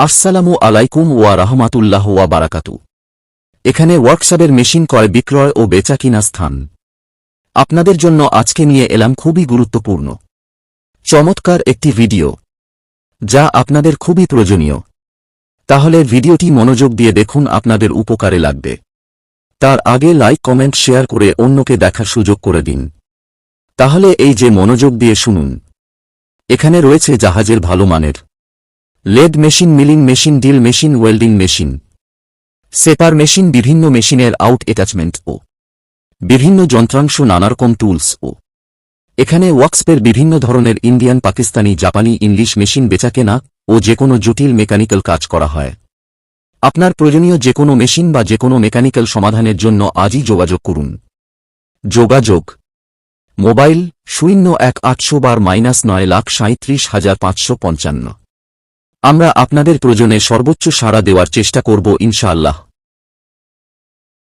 আসসালামু আলাইকুম ওয়া রাহমাতুল্লাহ ওয়া বারাকাতু। এখানে ওয়ার্কশপের মেশিন ক্রয়, বিক্রয় ও বেচা কিনা স্থান। আপনাদের জন্য আজকে নিয়ে এলাম খুবই গুরুত্বপূর্ণ। চমৎকার একটি ভিডিও। যা আপনাদের খুবই প্রয়োজনীয়। তাহলে ভিডিওটি মনোযোগ দিয়ে দেখুন, আপনাদের উপকারে লাগবে। তার আগে লাইক, কমেন্ট, শেয়ার করে অন্যকে দেখার সুযোগ করে দিন। তাহলে এই যে মনোযোগ দিয়ে শুনুন। এখানে রয়েছে জাহাজের ভালো মানের lathe machine milling machine, drill machine, welding machine. Shaper machine, বিভিন্ন মেশিনের আউট অ্যাটাচমেন্ট ও বিভিন্ন যন্ত্রাংশ, নানারকম টুলস ও। এখানে ওয়াক্সপের বিভিন্ন ধরনের ইন্ডিয়ান, পাকিস্তানি, জাপানি, ইংলিশ মেশিন বেচাকেনা ও যে কোনো জটিল মেকানিক্যাল কাজ করা হয়। আপনার প্রয়োজনীয় যে কোনো মেশিন বা যে কোনো মেকানিক্যাল সমাধানের জন্য আজই যোগাযোগ করুন। যোগাযোগ মোবাইল শূন্য এক আটশো বার মাইনাস নয় লাখ সাঁত্রিশ হাজার পাঁচশো পঞ্চান্ন। আমরা আপনাদের প্রয়োজনে সর্বোচ্চ সাড়া দেওয়ার চেষ্টা করব ইনশাআল্লাহ।